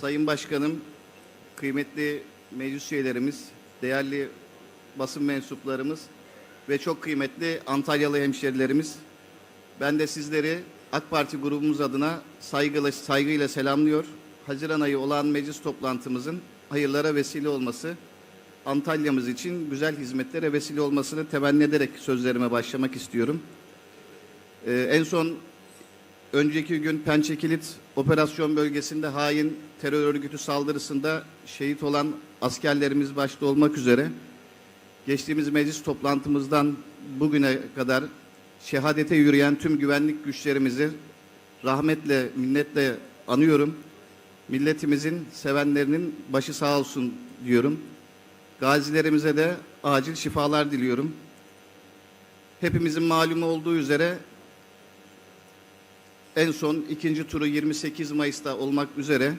Sayın Başkanım, kıymetli meclis üyelerimiz, değerli basın mensuplarımız ve çok kıymetli Antalyalı hemşerilerimiz. Ben de sizleri AK Parti grubumuz adına saygıyla, saygıyla selamlıyor. Haziran ayı olan meclis toplantımızın hayırlara vesile olması, Antalya'mız için güzel hizmetlere vesile olmasını temenni ederek sözlerime başlamak istiyorum. Ee, en son önceki gün Pençekilit operasyon bölgesinde hain terör örgütü saldırısında şehit olan askerlerimiz başta olmak üzere geçtiğimiz meclis toplantımızdan bugüne kadar şehadete yürüyen tüm güvenlik güçlerimizi rahmetle, minnetle anıyorum. Milletimizin sevenlerinin başı sağ olsun diyorum. Gazilerimize de acil şifalar diliyorum. Hepimizin malumu olduğu üzere en son ikinci turu 28 Mayıs'ta olmak üzere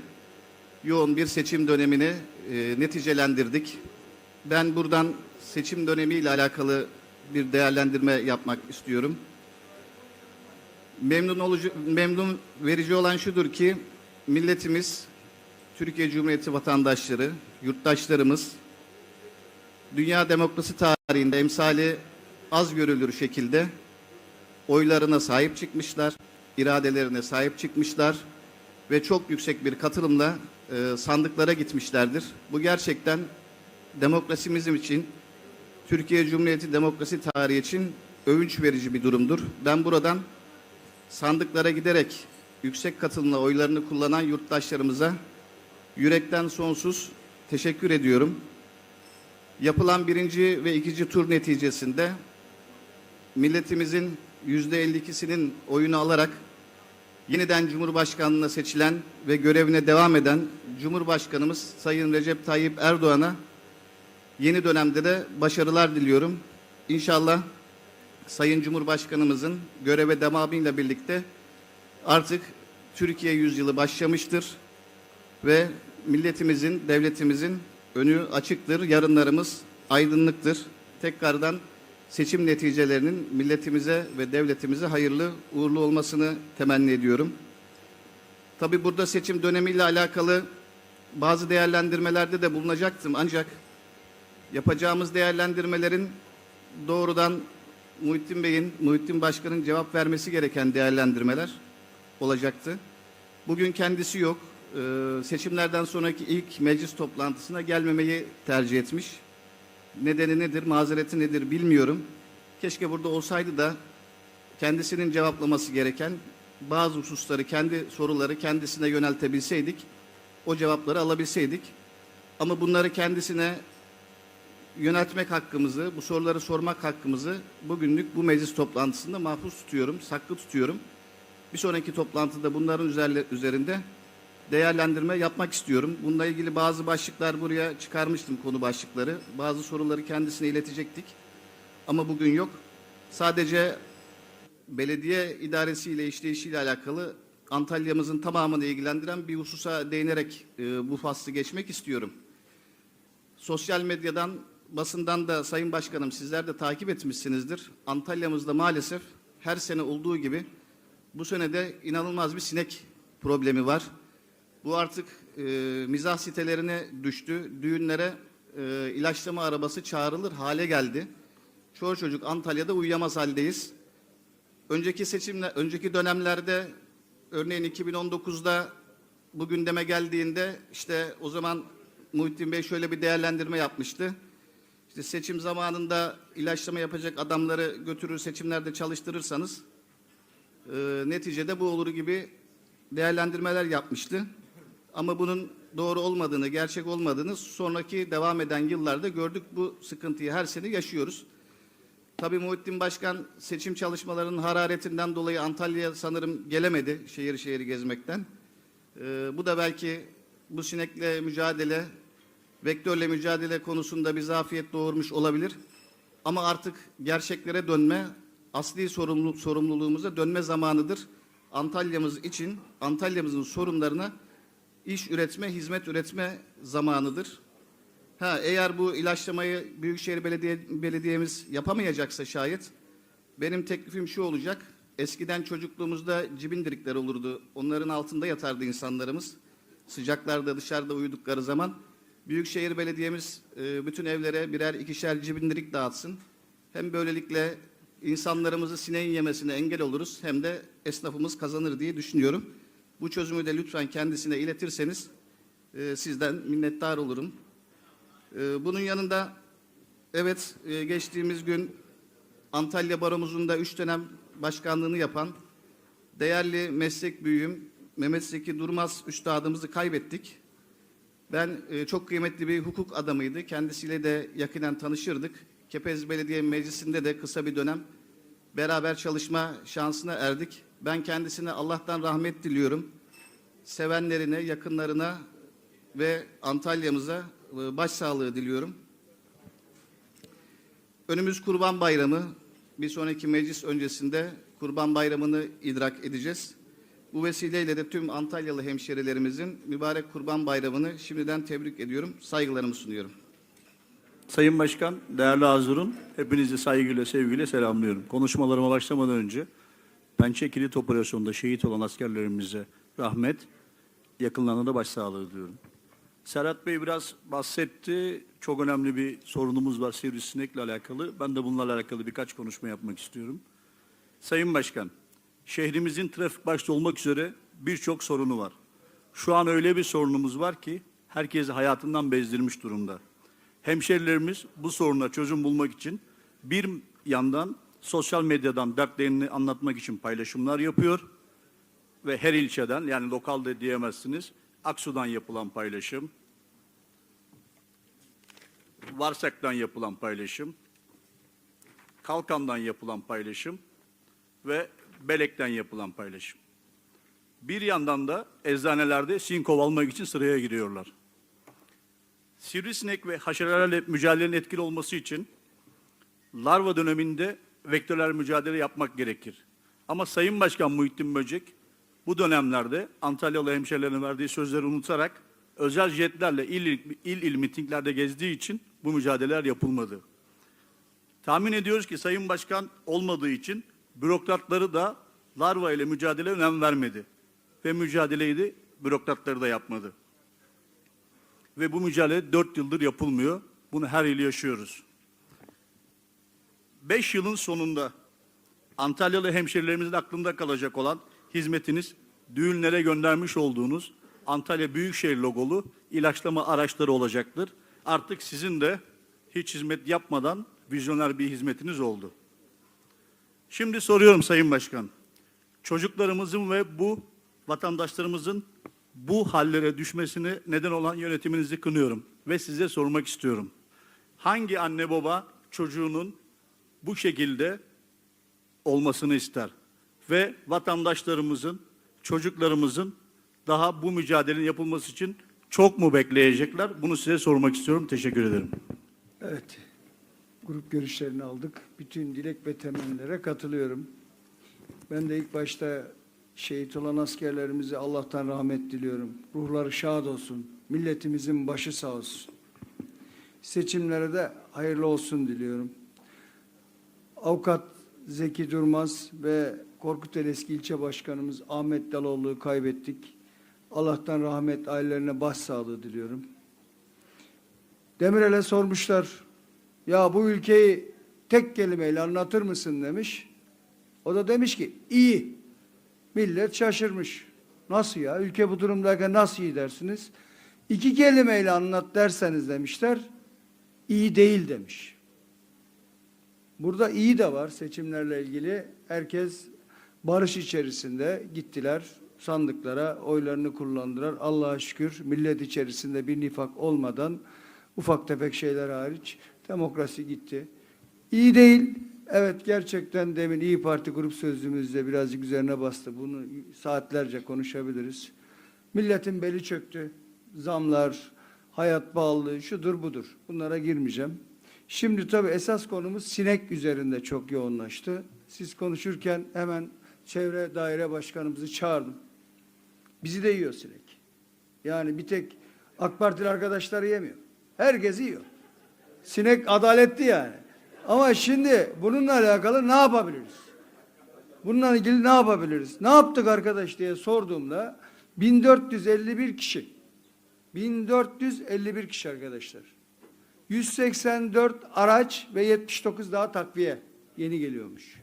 yoğun bir seçim dönemini e, neticelendirdik. Ben buradan seçim dönemiyle alakalı bir değerlendirme yapmak istiyorum. Memnun olucu, memnun verici olan şudur ki milletimiz, Türkiye Cumhuriyeti vatandaşları, yurttaşlarımız dünya demokrasi tarihinde emsali az görülür şekilde oylarına sahip çıkmışlar, iradelerine sahip çıkmışlar ve çok yüksek bir katılımla e, sandıklara gitmişlerdir. Bu gerçekten demokrasimizm için, Türkiye Cumhuriyeti demokrasi tarihi için övünç verici bir durumdur. Ben buradan sandıklara giderek yüksek katılımla oylarını kullanan yurttaşlarımıza yürekten sonsuz teşekkür ediyorum. Yapılan birinci ve ikinci tur neticesinde milletimizin yüzde 52'sinin oyunu alarak yeniden Cumhurbaşkanlığına seçilen ve görevine devam eden Cumhurbaşkanımız Sayın Recep Tayyip Erdoğan'a yeni dönemde de başarılar diliyorum. İnşallah Sayın Cumhurbaşkanımızın göreve devamıyla birlikte artık Türkiye yüzyılı başlamıştır ve milletimizin, devletimizin önü açıktır. Yarınlarımız aydınlıktır. Tekrardan seçim neticelerinin milletimize ve devletimize hayırlı, uğurlu olmasını temenni ediyorum. Tabi burada seçim dönemiyle alakalı bazı değerlendirmelerde de bulunacaktım. Ancak yapacağımız değerlendirmelerin doğrudan Muhittin Bey'in, Muhittin Başkan'ın cevap vermesi gereken değerlendirmeler olacaktı. Bugün kendisi yok. Ee, seçimlerden sonraki ilk meclis toplantısına gelmemeyi tercih etmiş. Nedeni nedir, mazereti nedir bilmiyorum. Keşke burada olsaydı da kendisinin cevaplaması gereken bazı hususları, kendi soruları kendisine yöneltebilseydik, o cevapları alabilseydik. Ama bunları kendisine yöneltmek hakkımızı, bu soruları sormak hakkımızı bugünlük bu meclis toplantısında mahfuz tutuyorum, saklı tutuyorum. Bir sonraki toplantıda bunların üzerinde değerlendirme yapmak istiyorum. Bununla ilgili bazı başlıklar buraya çıkarmıştım konu başlıkları. Bazı soruları kendisine iletecektik. Ama bugün yok. Sadece belediye idaresiyle işleyişiyle alakalı Antalya'mızın tamamını ilgilendiren bir hususa değinerek e, bu faslı geçmek istiyorum. Sosyal medyadan, basından da Sayın Başkanım sizler de takip etmişsinizdir. Antalya'mızda maalesef her sene olduğu gibi bu sene de inanılmaz bir sinek problemi var. Bu artık e, mizah sitelerine düştü. Düğünlere e, ilaçlama arabası çağrılır hale geldi. Çoğu çocuk Antalya'da uyuyamaz haldeyiz. Önceki seçimler, önceki dönemlerde örneğin 2019'da bu gündeme geldiğinde işte o zaman Muhittin Bey şöyle bir değerlendirme yapmıştı. İşte seçim zamanında ilaçlama yapacak adamları götürür seçimlerde çalıştırırsanız e, neticede bu olur gibi değerlendirmeler yapmıştı. Ama bunun doğru olmadığını, gerçek olmadığını sonraki devam eden yıllarda gördük. Bu sıkıntıyı her sene yaşıyoruz. Tabii Muhittin Başkan seçim çalışmalarının hararetinden dolayı Antalya'ya sanırım gelemedi şehir şehir gezmekten. Ee, bu da belki bu sinekle mücadele, vektörle mücadele konusunda bir zafiyet doğurmuş olabilir. Ama artık gerçeklere dönme, asli sorumlu, sorumluluğumuza dönme zamanıdır. Antalya'mız için, Antalya'mızın sorunlarına iş üretme, hizmet üretme zamanıdır. Ha, eğer bu ilaçlamayı Büyükşehir Belediye, Belediye'miz yapamayacaksa şayet benim teklifim şu olacak. Eskiden çocukluğumuzda cibindirikler olurdu. Onların altında yatardı insanlarımız. sıcaklarda dışarıda uyudukları zaman Büyükşehir Belediye'miz e, bütün evlere birer ikişer cibindirik dağıtsın. Hem böylelikle insanlarımızı sineğin yemesine engel oluruz hem de esnafımız kazanır diye düşünüyorum. Bu çözümü de lütfen kendisine iletirseniz e, sizden minnettar olurum. E, bunun yanında evet e, geçtiğimiz gün Antalya Baromuzun da üç dönem başkanlığını yapan değerli meslek büyüğüm Mehmet Zeki Durmaz üstadımızı kaybettik. Ben e, çok kıymetli bir hukuk adamıydı. Kendisiyle de yakinen tanışırdık. Kepez Belediye Meclisi'nde de kısa bir dönem beraber çalışma şansına erdik. Ben kendisine Allah'tan rahmet diliyorum. Sevenlerine, yakınlarına ve Antalya'mıza e, başsağlığı diliyorum. Önümüz Kurban Bayramı. Bir sonraki meclis öncesinde Kurban Bayramı'nı idrak edeceğiz. Bu vesileyle de tüm Antalyalı hemşerilerimizin mübarek Kurban Bayramı'nı şimdiden tebrik ediyorum. Saygılarımı sunuyorum. Sayın Başkan, değerli Hazırun, hepinizi saygıyla, sevgiyle selamlıyorum. Konuşmalarıma başlamadan önce Pençe Kilit Operasyonu'nda şehit olan askerlerimize rahmet, yakınlarına da başsağlığı diliyorum. Serhat Bey biraz bahsetti. Çok önemli bir sorunumuz var sivrisinekle alakalı. Ben de bunlarla alakalı birkaç konuşma yapmak istiyorum. Sayın Başkan, şehrimizin trafik başta olmak üzere birçok sorunu var. Şu an öyle bir sorunumuz var ki herkesi hayatından bezdirmiş durumda. Hemşerilerimiz bu soruna çözüm bulmak için bir yandan sosyal medyadan dertlerini anlatmak için paylaşımlar yapıyor ve her ilçeden yani lokalde diyemezsiniz Aksu'dan yapılan paylaşım, Varsak'tan yapılan paylaşım, Kalkan'dan yapılan paylaşım ve Belek'ten yapılan paylaşım. Bir yandan da eczanelerde sinkov almak için sıraya giriyorlar. Sivrisinek ve haşerelerle mücadelenin etkili olması için larva döneminde vektörel mücadele yapmak gerekir. Ama Sayın Başkan Muhittin Böcek bu dönemlerde Antalyalı hemşehrilerine verdiği sözleri unutarak özel jetlerle il il, il, il mitinglerde gezdiği için bu mücadeleler yapılmadı. Tahmin ediyoruz ki Sayın Başkan olmadığı için bürokratları da larva ile mücadele önem vermedi. Ve mücadeleyi de bürokratları da yapmadı. Ve bu mücadele dört yıldır yapılmıyor. Bunu her yıl yaşıyoruz. Beş yılın sonunda Antalyalı hemşerilerimizin aklında kalacak olan hizmetiniz düğünlere göndermiş olduğunuz Antalya Büyükşehir logolu ilaçlama araçları olacaktır. Artık sizin de hiç hizmet yapmadan vizyoner bir hizmetiniz oldu. Şimdi soruyorum Sayın Başkan. Çocuklarımızın ve bu vatandaşlarımızın bu hallere düşmesine neden olan yönetiminizi kınıyorum ve size sormak istiyorum. Hangi anne baba çocuğunun bu şekilde olmasını ister ve vatandaşlarımızın, çocuklarımızın daha bu mücadelenin yapılması için çok mu bekleyecekler? Bunu size sormak istiyorum. Teşekkür ederim. Evet. Grup görüşlerini aldık. Bütün dilek ve temennilere katılıyorum. Ben de ilk başta şehit olan askerlerimize Allah'tan rahmet diliyorum. Ruhları şad olsun. Milletimizin başı sağ olsun. Seçimlere de hayırlı olsun diliyorum. Avukat Zeki Durmaz ve Korkuteli eski ilçe başkanımız Ahmet Daloğlu'yu kaybettik. Allah'tan rahmet ailelerine başsağlığı diliyorum. Demirel'e sormuşlar. Ya bu ülkeyi tek kelimeyle anlatır mısın demiş. O da demiş ki iyi. Millet şaşırmış. Nasıl ya? Ülke bu durumdayken nasıl iyi dersiniz? İki kelimeyle anlat derseniz demişler. iyi değil demiş. Burada iyi de var seçimlerle ilgili. Herkes barış içerisinde gittiler sandıklara oylarını kullandılar. Allah'a şükür millet içerisinde bir nifak olmadan ufak tefek şeyler hariç demokrasi gitti. İyi değil. Evet gerçekten demin İyi Parti grup sözlüğümüzde birazcık üzerine bastı. Bunu saatlerce konuşabiliriz. Milletin beli çöktü. Zamlar, hayat pahalılığı şudur budur. Bunlara girmeyeceğim. Şimdi tabii esas konumuz sinek üzerinde çok yoğunlaştı. Siz konuşurken hemen çevre daire başkanımızı çağırdım. Bizi de yiyor sinek. Yani bir tek AK Partili arkadaşları yemiyor. Herkes yiyor. Sinek adaletli yani. Ama şimdi bununla alakalı ne yapabiliriz? Bununla ilgili ne yapabiliriz? Ne yaptık arkadaş diye sorduğumda 1451 kişi 1451 kişi arkadaşlar. 184 araç ve 79 daha takviye yeni geliyormuş.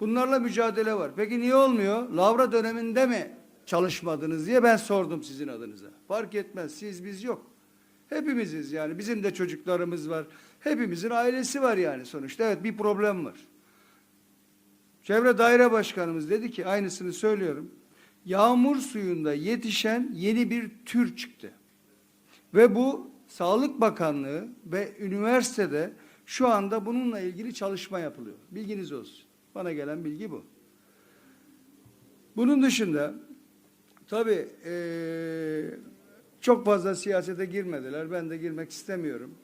Bunlarla mücadele var. Peki niye olmuyor? Lavra döneminde mi çalışmadınız diye ben sordum sizin adınıza. Fark etmez. Siz biz yok. Hepimiziz yani. Bizim de çocuklarımız var. Hepimizin ailesi var yani sonuçta. Evet bir problem var. Çevre Daire Başkanımız dedi ki aynısını söylüyorum. Yağmur suyunda yetişen yeni bir tür çıktı. Ve bu Sağlık Bakanlığı ve üniversitede şu anda bununla ilgili çalışma yapılıyor. Bilginiz olsun. Bana gelen bilgi bu. Bunun dışında tabii eee, çok fazla siyasete girmediler. Ben de girmek istemiyorum.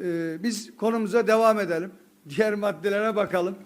Eee, biz konumuza devam edelim. Diğer maddelere bakalım.